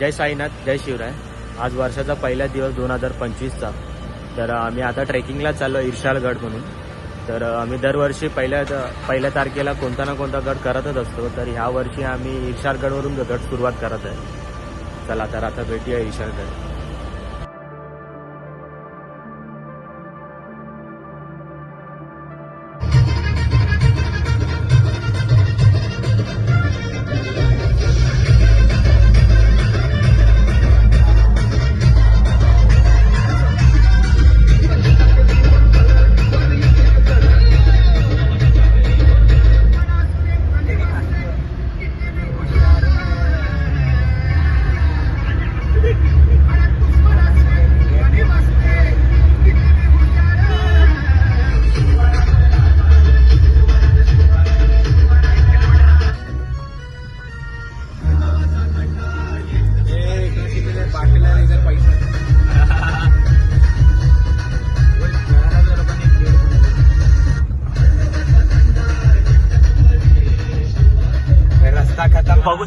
जय साईनाथ जय शिवराय. आज वर्षाचा पहिला दिवस दोन हजार पंचवीसचा. तर आम्ही आता ट्रेकिंगला चाललो इर्शालगड म्हणून. तर आम्ही दरवर्षी पहिल्या पहिल्या तारखेला कोणता ना कोणता गड करतच असतो. तर ह्या वर्षी आम्ही इर्शालगडवरून गड सुरुवात करत आहे. चला तर आता भेटूया इर्शालगड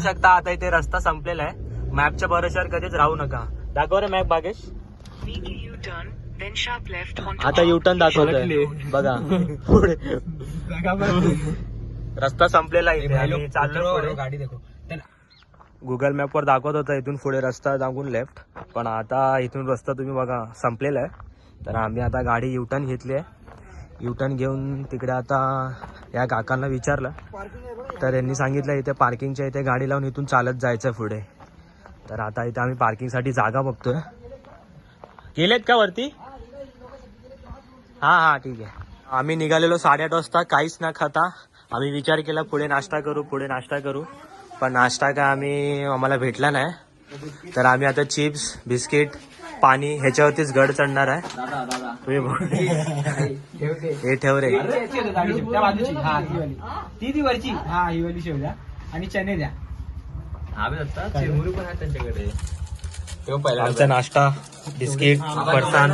शकता. आता इथे रस्ता संपलेला आहे. मॅपच्या भरोश्यावर कधीच राहू नका. दाखव रे मॅप बागेश. आता युटर्न दाखवतोय. बघा. पुढे. रस्ता संपलेला आहे इथे आणि चाललो पुढे. गाडी देखो. गुगल मॅपवर दाखवत होता इथून पुढे रस्ता दाखवून लेफ्ट पण आता इथून रस्ता तुम्ही बघा संपलेला आहे. तर आम्ही आता गाडी युटर्न घेतली आहे. युटर्न घेऊन तिकडे आता या काकांना विचारलं. तर यांनी सांगितलं इथे पार्किंगच्या इथे गाडी लावून इथून चालत जायचं पुढे. तर आता इथे आम्ही पार्किंगसाठी जागा बघतोय. गेलेत का वरती? हां हां ठीक आहे. आम्ही निघालेलो साडेआठ वाजता काहीच न खाता. आम्ही विचार केला पुढे नाश्ता करू पुढे नाश्ता करू. पण नाश्ता काय आम्ही आम्हाला भेटला नाही. तर आम्ही आता चिप्स बिस्किट पाणी ह्याच्यावरतीच गड चढणार आहे. तुम्ही बघ- हे ठेव रे. हा ही वाली. ती ती वरची. हा ही वाली शेव द्या. आणि चणे द्या. आमचा नाश्ता बिस्किट फरसाण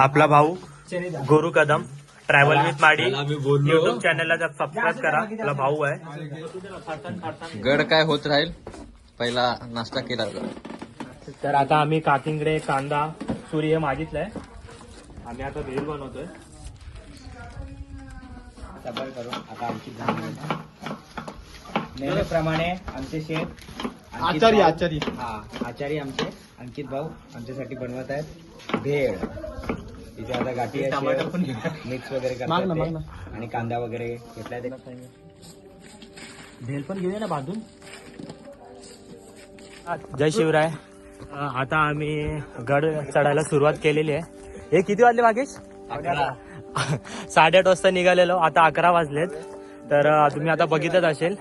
आपला भाऊ द्या. गुरु कदम ट्रॅव्हल विथ माडी. युट्यूब चॅनलला सबस्क्राईब करा. आपला भाऊ आहे. गड काय होत राहील? पहिला नाश्ता केला. तर आता आम्ही काकिंकडे कांदा सुरी हे मागितलंय. आम्ही आता भेल बनवतोय. डबल करून आता आमची झाली. नेहमीप्रमाणे आमचे शेफ आचारी आचारी. हा आचारी आमचे अंकित भाऊ आमच्यासाठी बनवत आहेत भेळ. तिथे आता गाठी मिक्स वगैरे करतात. आणि कांदा वगैरे घेतलाय भेल पण घेऊया ना बांधून जय शिवराय. आता आम्ही गड चढायला सुरुवात केलेली आहे. हे किती वाजले मागेश? साडेआठ वाजता निघालेलो. आता अकरा वाजलेत. तर तुम्ही आता बघितलंच असेल.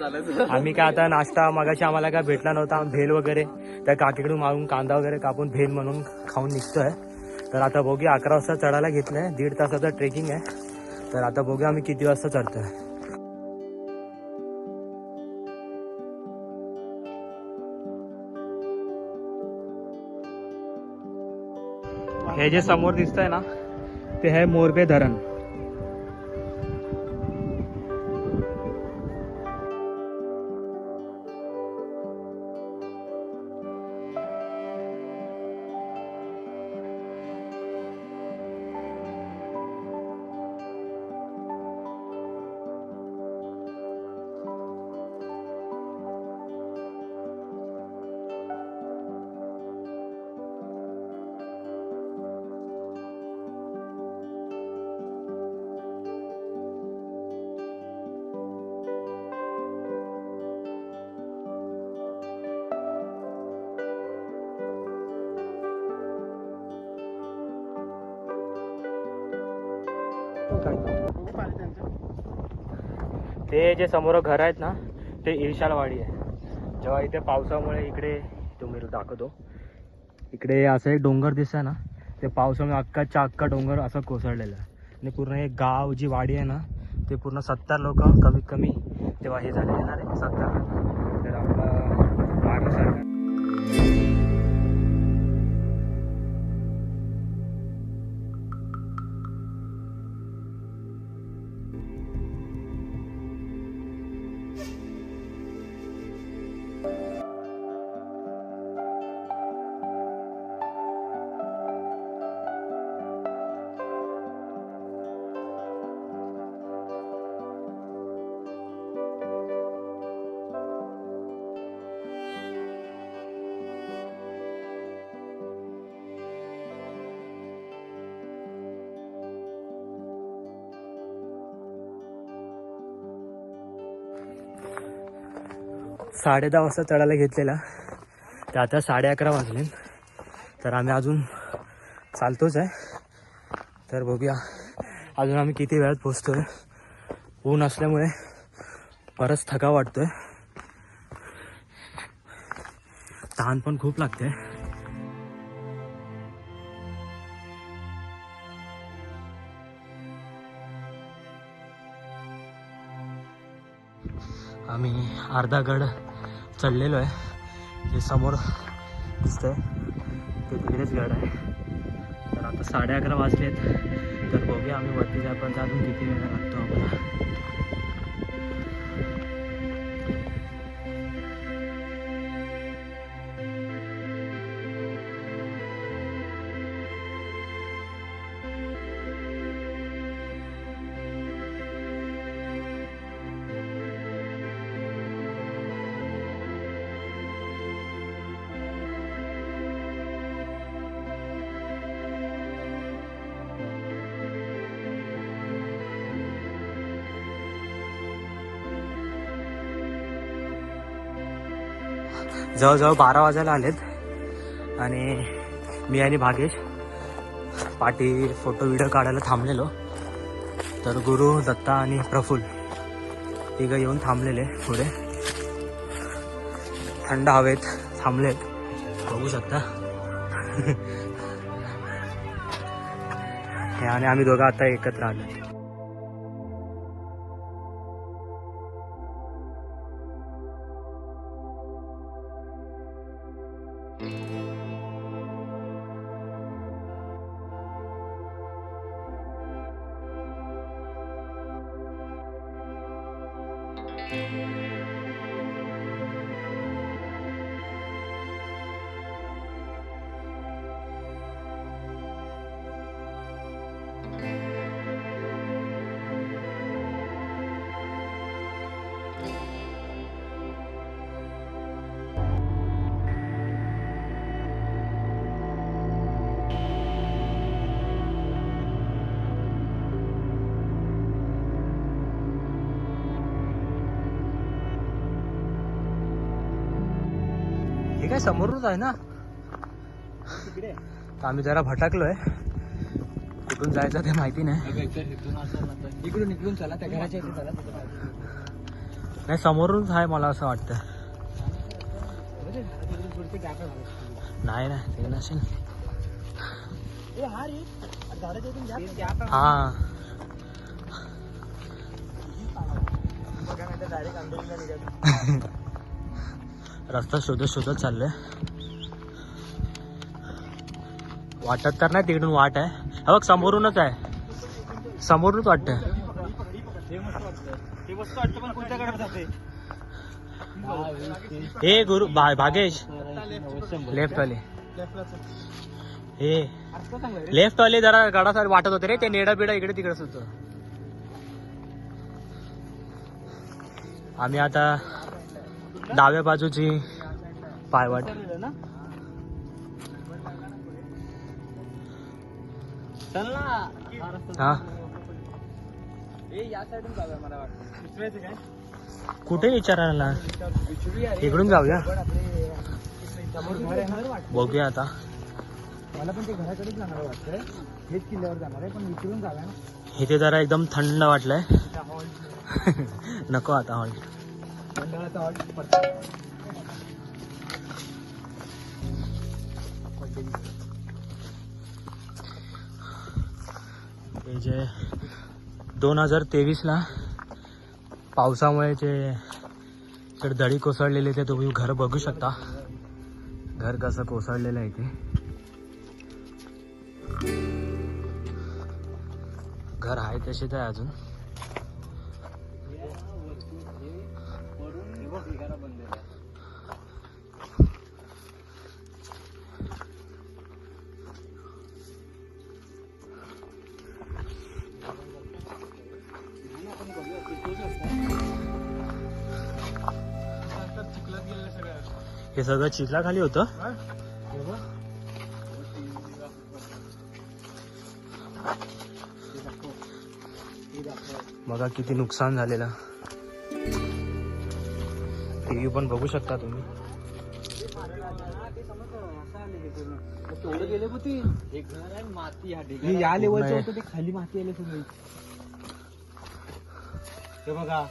आम्ही काय आता नाश्ता मागाशी आम्हाला काय भेटला नव्हता. भेल वगैरे. त्या काकीकडून मागून कांदा वगैरे कापून भेल म्हणून खाऊन निघतोय. तर आता बघूया अकरा वाजता चढायला घेतलंय. दीड तासाचं ट्रेकिंग आहे. तर आता बघूया आम्ही किती वाजता चढतोय. हे जे समोर दिसतंय ना ते आहे मोरबे धरण. ते जे समोर घर आहेत ना ते इर्शालवाडी आहे. जेव्हा इथे पावसामुळे इकडे तुम्ही दाखवतो. इकडे असं एक डोंगर दिसतंय ना ते पावसामुळे अख्खाच्या अख्खा डोंगर असं कोसळलेलं आहे. आणि पूर्ण एक गाव जी वाडी आहे ना ते पूर्ण सत्तर लोक कमीत कमी तेव्हा हे झालेले ना रे सत्तर. साडे दहा वाजता चढायला घेतलेला. ते आता साडे अकरा वाजले. तर आम्ही अजून चालतोच आहे. तर बघूया अजून आम्ही किती वेळात पोचतोय ऊन असल्यामुळे बरंच थका वाटतोय. तहान पण खूप लागते. आम्ही अर्धा गड चढलेलो आहे. जे समोर दिसतंय ते तिकडेच गड आहे. तर आता साडे अकरा वाजलेत. तर बघूया आम्ही वरती जायपर्यंत अजून किती वेळ लागतो आम्हाला. जवळजवळ बारा वाजायला आलेत. आणि मी आणि भागेश पाठी फोटो व्हिडिओ काढायला थांबलेलो. तर गुरु दत्ता आणि प्रफुल्ल तिघं येऊन थांबलेले पुढे. थंड हवेत थांबलेत. बघू शकता. आणि आम्ही दोघं आता एकत्र आलो समोरच आहे ना. आम्ही जरा भटकलोय. कुठून जायचं ते माहिती नाही. इकडून इकडून चला त्या घराच्या इथे चला नाही समोरूनच आहे मला असं वाटतं. नाही ना ते नसेल. हा रस्ता शोधत शोधत चाललोय. वाटत तर नाही तिकडून वाट आहे. हा बघ समोरूनच आहे. समोरूनच वाटतं हे गुरु भा भागेश. लेफ्ट वाले. हे. लेफ्ट वाले जरा गडासारखे वाटत होते रे ते नेडा बिडा इकडे तिकडेच होत आम्ही आता डाव्या बाजूची पायवाट. हा. कुठे विचारायला इकडून जाऊया. बघूया आता. मला पण ते घराकडेच जाणार वाटतंय हेच किल्ल्यावर जाणार आहे पण विचारून जाऊया ना. इथे जरा एकदम थंड वाटलंय. नको आता हॉल मंडळाचा हे जे दोन हजार तेवीसला पावसामुळे जे इकडे दडी कोसळलेले ते तुम्ही घर बघू शकता. घर कसं कोसळलेलं आहे ते. घर आहे तसेच आहे अजून. हे सगळं चिखलाखाली होतं. बघा किती नुकसान झालेलं. टी व्ही पण बघू शकता तुम्ही. या लेवलचं होतं ते खाली माती आले सगळी. ते बघा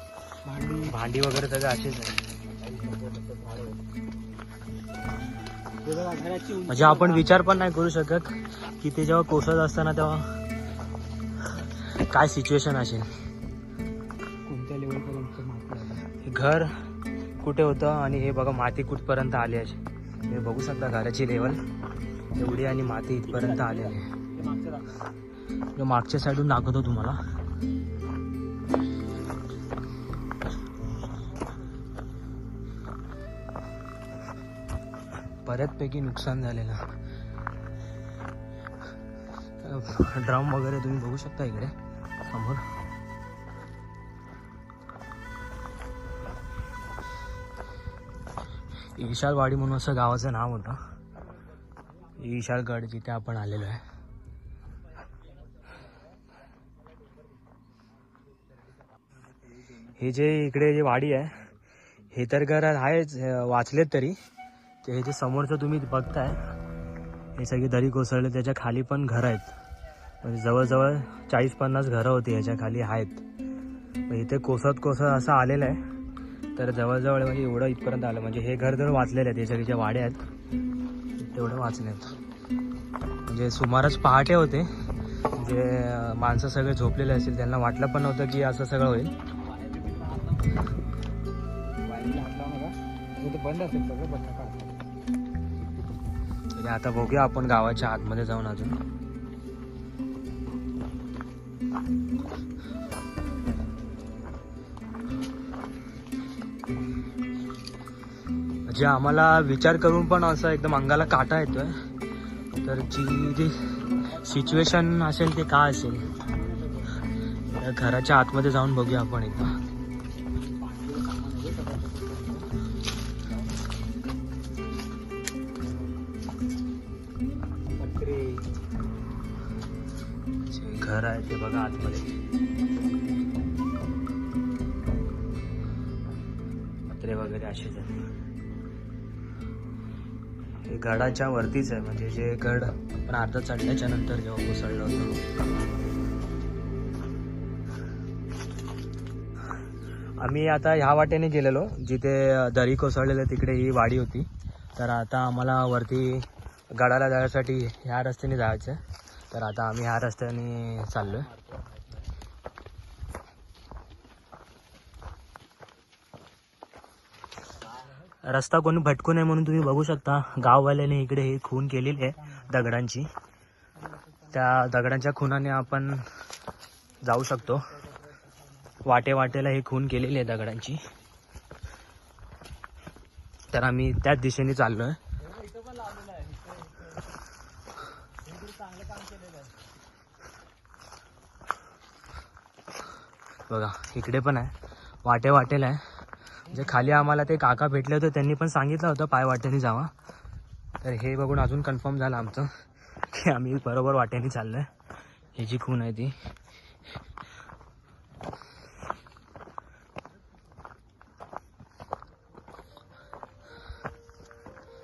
भांडी. भांडी वगैरे सगळे असेच आहे. म्हणजे आपण विचार पण नाही करू शकत की ते जेव्हा कोसळत असताना तेव्हा काय सिच्युएशन असेल. कोणत्या लेवल पर्यंत माती आली. हे घर कुठे होतं आणि हे बघा माती कुठपर्यंत आली आहे. हे बघू शकता घराची लेवल एवढी आणि माती इथपर्यंत आलेली आहे. मागच्या साईडून दाखवतो तुम्हाला. बऱ्याचपैकी नुकसान झालेलं. ड्रम वगैरे तुम्ही बघू शकता इकडे. समोर. ईशालवाडी म्हणून असं गावाचं नाव होतं. ईशालगड जिथे आपण आलेलो आहे. हे जे इकडे जे वाडी आहे हे तर घर आहेच वाचलेत तरी. ते हे जे समोरचं तुम्ही बघताय हे सगळी दरी कोसळले त्याच्याखाली पण घरं आहेत. म्हणजे जवळजवळ चाळीस पन्नास घरं होती याच्या खाली आहेत. इथे कोसत कोसत असं आलेलं आहे. तर जवळजवळ म्हणजे एवढं इथपर्यंत आलं. म्हणजे हे घर जर वाचलेलं आहे त्याच्या ज्या वाड्या आहेत तेवढे वाचले आहेत म्हणजे सुमारच पहाटे होते. जे माणसं सगळे झोपलेले असतील त्यांना वाटलं पण नव्हतं की असं सगळं होईल. बंद असेल सगळं बंद आता बघूया आपण गावाच्या आतमध्ये जाऊन अजून. म्हणजे आम्हाला विचार करून पण असं एकदम अंगाला काटा येतोय. तर जी जी सिच्युएशन असेल ते काय असेल? घराच्या आतमध्ये जाऊन बघूया आपण एकदा. गडाच्या वरतीच आहे. म्हणजे जे गड आपण अर्धा चढल्याच्या नंतर जेव्हा कोसळलो होतो. आम्ही आता ह्या वाटेने गेलेलो. जिथे दरी कोसळलेलं तिकडे ही वाडी होती. तर आता आम्हाला वरती गडाला जाण्यासाठी ह्या रस्त्याने जायचं आहे. तर आता आम्ही ह्या रस्त्याने आहे रस्ता कोणी भटकू नये म्हणून तुम्ही बघू शकता. गाववाल्याने इकडे हे खून केलेली आहे दगडांची. त्या दगडांच्या खुनाने आपण जाऊ शकतो. वाटे वाटेला हे खून केलेली आहे दगडांची. तर आम्ही त्याच दिशेने चाललोय. बघा इकडे पण आहे. वाटे वाटेला आहे. जे खाली आम्हाला ते काका भेटले होते त्यांनी पण सांगितलं होतं पाय वाट्याने जावा. तर हे बघून अजून कन्फर्म झालं आमचं की आम्ही बरोबर वाटेने चाललोय. आहे जी खून आहे ती.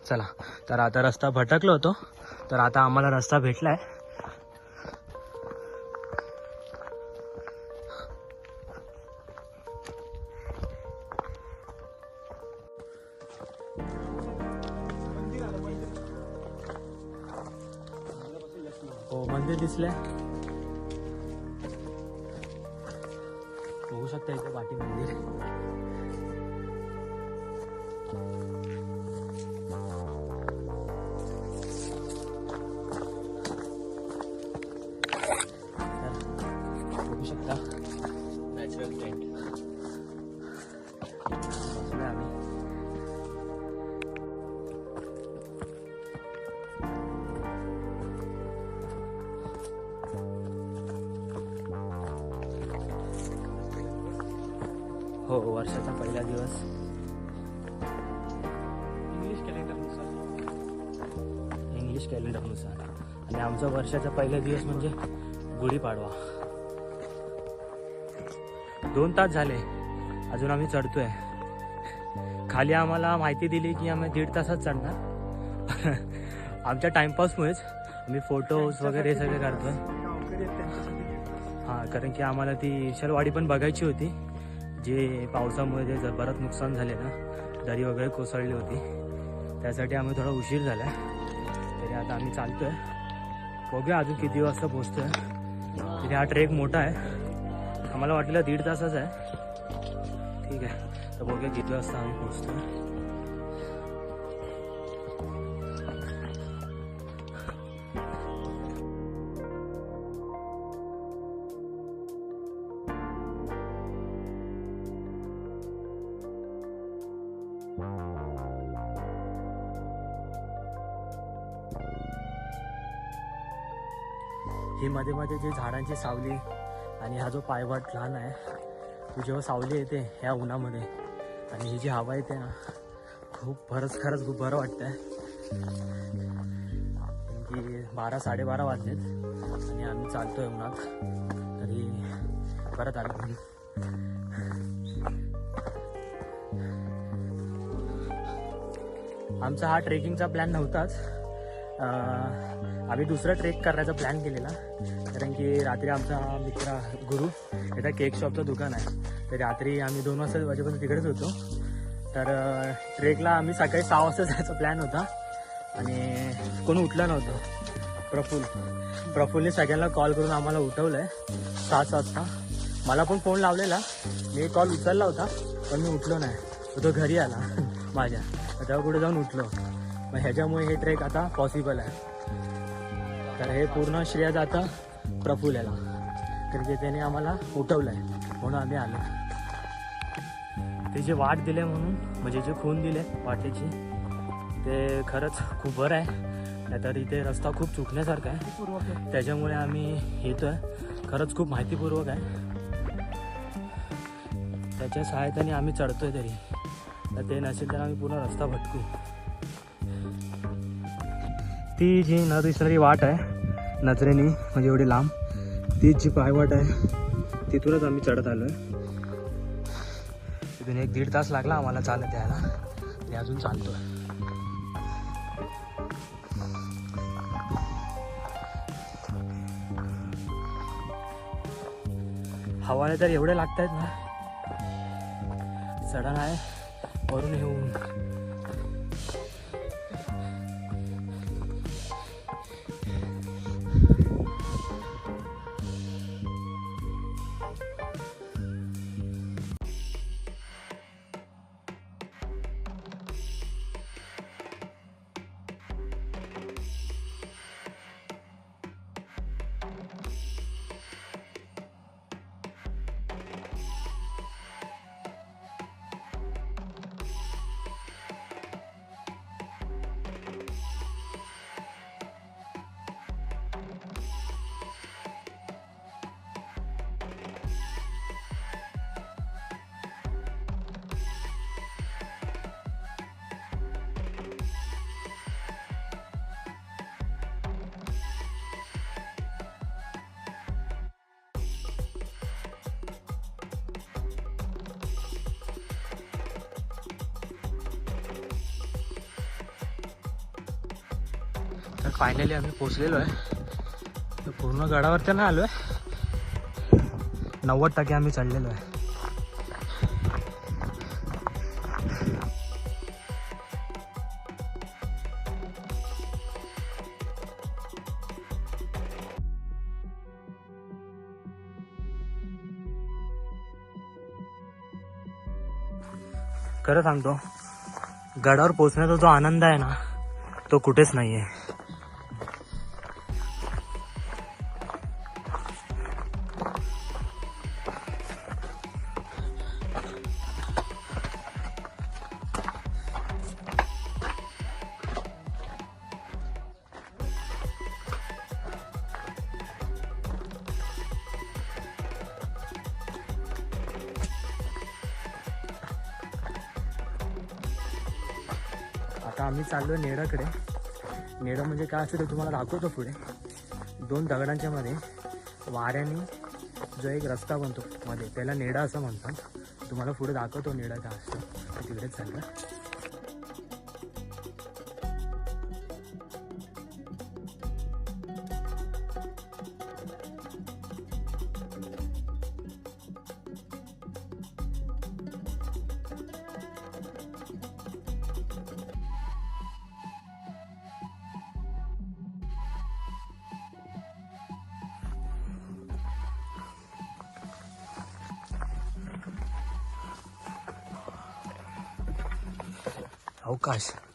चला तर आता रस्ता भटकलो होतो. तर आता आम्हाला रस्ता भेटला आहे हो वर्षाचा पहिला दिवस. इंग्लिश कॅलेंडरनुसार इंग्लिश कॅलेंडरनुसार आणि आमचा वर्षाचा पहिला दिवस म्हणजे गुढीपाडवा. दोन तास झाले. अजून आम्ही चढतोय. खाली आम्हाला माहिती दिली की आम्ही दीड तासात चढणार. आमच्या टाइमपासमुळेच आम्ही फोटोज वगैरे हे सगळे काढतोय. हां कारण की आम्हाला ती शलवाडी पण बघायची होती. जे पावसामुळे जे ज- बरंच नुकसान झाले ना दरी वगैरे कोसळली होती. त्यासाठी आम्ही थोडा उशीर झाला तरी आता आम्ही चालतोय. बघूया अजून किती वाजता पोचतोय तरी हा ट्रेक मोठा आहे. आम्हाला वाटलं दीड तासच आहे. ठीक आहे. तर बघूया किती वाजता आम्ही पोहोचतो. हे मध्ये मध्ये जे झाडांची सावली आणि हा जो पायवाट लहान आहे ती जेव्हा सावली येते ह्या उन्हामध्ये आणि ही जी हवा येते ना खूप खरंच खरंच खूप बरं वाटतं आहे की बारा साडेबारा वाजलेत आणि आम्ही चालतो आहे उन्हात. तरी परत आलो. आमचा हा ट्रेकिंगचा प्लॅन नव्हताच. आम्ही दुसरा ट्रेक करण्याचा प्लॅन केलेला. कारण की रात्री आमचा मित्र गुरु याचा केक शॉपचं दुकान आहे. तर रात्री आम्ही दोन वाजता वाजेपर्यंत तिकडेच होतो. तर ट्रेकला आम्ही सकाळी सहा वाजता जायचा प्लॅन होता. आणि कोण उठलं नव्हतं. प्रफुल प्रफुलने सगळ्यांना कॉल करून आम्हाला उठवलं आहे सात वाजता. मला पण फोन लावलेला. मी कॉल उचलला होता पण मी उठलो नाही. तो घरी आला माझ्या. तेव्हा कुठे जाऊन उठलो. मग ह्याच्यामुळे हे ट्रेक आता पॉसिबल आहे. तर हे पूर्ण श्रेय जातं प्रफुल्याला तर कारण की त्याने आम्हाला उठवलं आहे म्हणून आम्ही आलो. ते जे वाट दिले म्हणून म्हणजे जे खून दिले वाटेची ते खरंच खूप बरं आहे. नाहीतर इथे रस्ता खूप चुकण्यासारखा आहे. त्याच्यामुळे आम्ही येतोय. खरंच खूप माहितीपूर्वक आहे. त्याच्या सहाय्याने आम्ही चढतोय तरी. तर ते नसेल तर आम्ही पूर्ण रस्ता भटकू. ती जी न दिसणारी वाट आहे नजरेनी म्हणजे एवढी लांब. तीच जी पायवाट आहे तिथूनच आम्ही चढत आलो आहे तिथून एक दीड तास लागला आम्हाला चालत यायला. आणि अजून चालतो हवाने तर एवढे लागत आहेत ना. चढण आहे. वरून येऊन. तर फायनली आम्ही पोचलेलो आहे. पूर्ण गडावर तर नाही आलो आहे नव्वद टक्के आम्ही चढलेलो आहे. खरं सांगतो गडावर पोचण्याचा जो आनंद आहे ना तो कुठेच नाही आहे आम्ही चाललो आहे नेडाकडे नेडं म्हणजे काय असतं ते तुम्हाला दाखवतो पुढे. दोन दगडांच्या मध्ये वाऱ्याने जो एक रस्ता बनतो मध्ये. त्याला नेडा असं म्हणतात. तुम्हाला पुढे दाखवतो नेडा काय असतो तिकडेच चाललं. అవకాశం.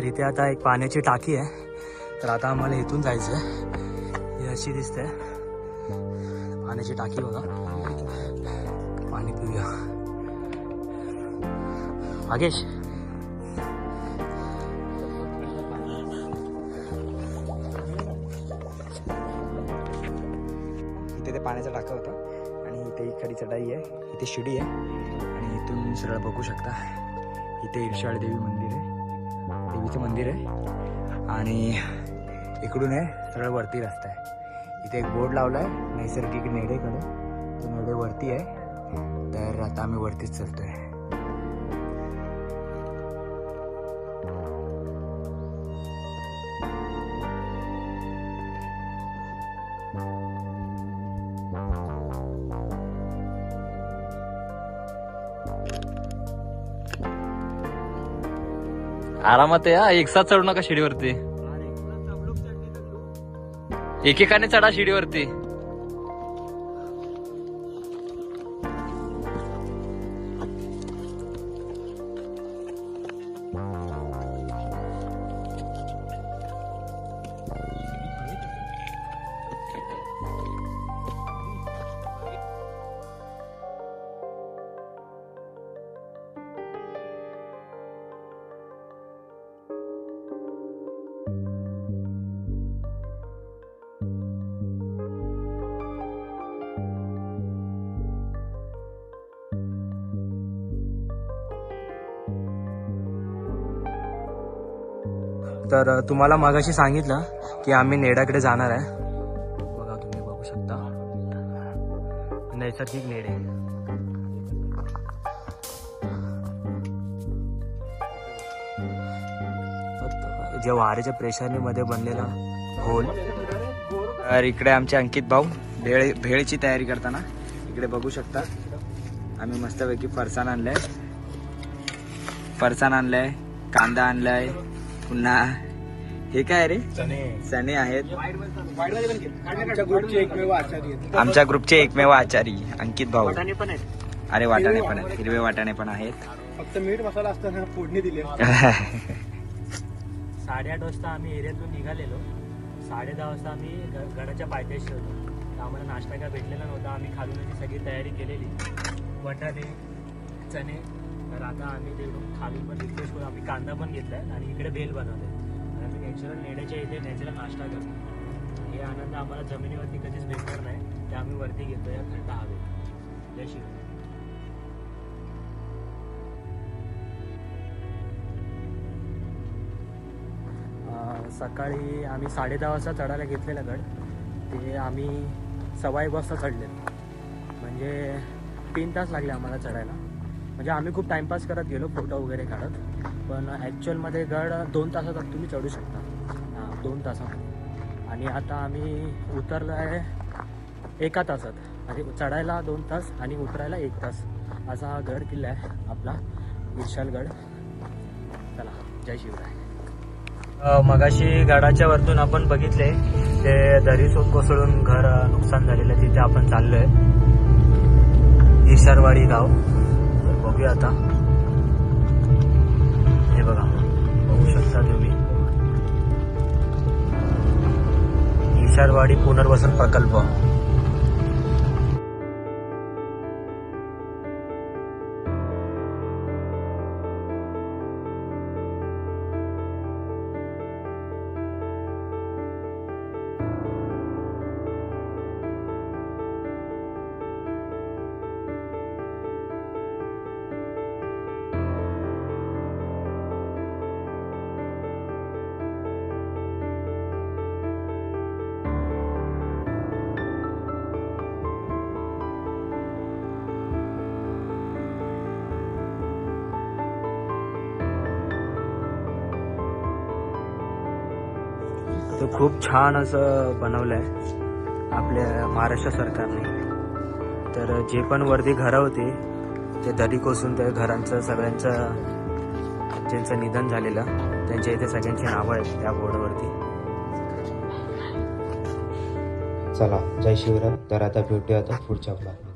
तर इथे आता एक पाण्याची टाकी आहे. तर आता आम्हाला इथून जायचं आहे ही अशी दिसते पाण्याची टाकी बघा. पाणी पिऊया. आगेश. इथे ते पाण्याचा टाका होता. आणि इथे एक खडी चढाई आहे. इथे शिडी आहे. आणि इथून सरळ बघू शकता. इथे इर्षाळ देवी मंदिर आहे. देवीचं मंदिर आहे. आणि इकडून आहे सरळ वरती रस्ता आहे. इथे एक बोर्ड लावला आहे नैसर्गिक नेडेकडे तो नेडे वरती आहे. तर आता आम्ही वरतीच चलतो आहे आरामात या. एक साथ चढू नका शिडीवरती. एकेकाने चढा शिडीवरती. तर तुम्हाला मगाशी सांगितलं की आम्ही नेडाकडे जाणार आहे. बघा तुम्ही बघू शकता. नैसर्गिक नेडे जे वाऱ्याच्या प्रेशरने मध्ये बनलेला होल तर इकडे आमचे अंकित भाऊ भेळ भेळची तयारी करताना इकडे बघू शकता. आम्ही मस्तपैकी फरसाण आणलंय. फरसाण आणलंय कांदा आणलाय. पुन्हा. हे काय रे? चणे आहेत. आमच्या ग्रुपचे एकमेव आचारी अंकित भाऊ. पण आहेत. अरे वाटाणे पण आहेत. हिरवे वाटाणे पण आहेत. फक्त मीठ मसाला असताना फोडणी दिली साडेआठ वाजता आम्ही एरियातून निघालेलो. साडे दहा वाजता आम्ही ग- गडाच्या पायथ्याशी होतो. आम्हाला नाश्ता काय भेटलेला नव्हता. आम्ही खालूनची सगळी तयारी केलेली. बटाटे चणे तर आता आम्ही ते खालून पण रिक्वेस्ट करू आम्ही कांदा पण घेतलाय आणि इकडे बेल बनवले आणि आम्ही नॅचरल नेण्याच्या इथे नॅचरल नाश्ता करतो हे आनंद आम्हाला जमिनीवरती कधीच भेटणार नाही. ते आम्ही वरती घेतो या थंड हवेत. जय शिव सकाळी आम्ही साडे दहा वाजता चढायला घेतलेलं गड. ते आम्ही सव्वा एक वाजता चढले म्हणजे तीन तास लागले आम्हाला चढायला. म्हणजे आम्ही खूप टाईमपास करत गेलो फोटो वगैरे काढत. पण ॲक्च्युअलमध्ये गड दोन तासात तुम्ही चढू शकता. दोन तासामध्ये आणि आता आम्ही उतरलो आहे एका तासात. म्हणजे चढायला दोन तास आणि उतरायला एक तास. असा हा गड किल्ला आहे आपला विशालगड चला जय शिवराय. मगाशी गडाच्या वरतून आपण बघितले ते दरी सोप कोसळून घर नुकसान झालेलं आहे. तिथे आपण चाललोय. ईशारवाडी गाव. बघूया आता. हे बघा. बघू शकता तुम्ही. ईशारवाडी पुनर्वसन प्रकल्प. खूप छान असं बनवलं आहे आपल्या महाराष्ट्र सरकारने. तर जे पण वरती घरं होती ते दरी कोसून त्या घरांचं सगळ्यांचं ज्यांचं निधन झालेलं त्यांच्या इथे सगळ्यांची नावं आहेत त्या बोर्डवरती. चला जय शिवराम तर आता भेटूया आता पुढच्या ब्लॉग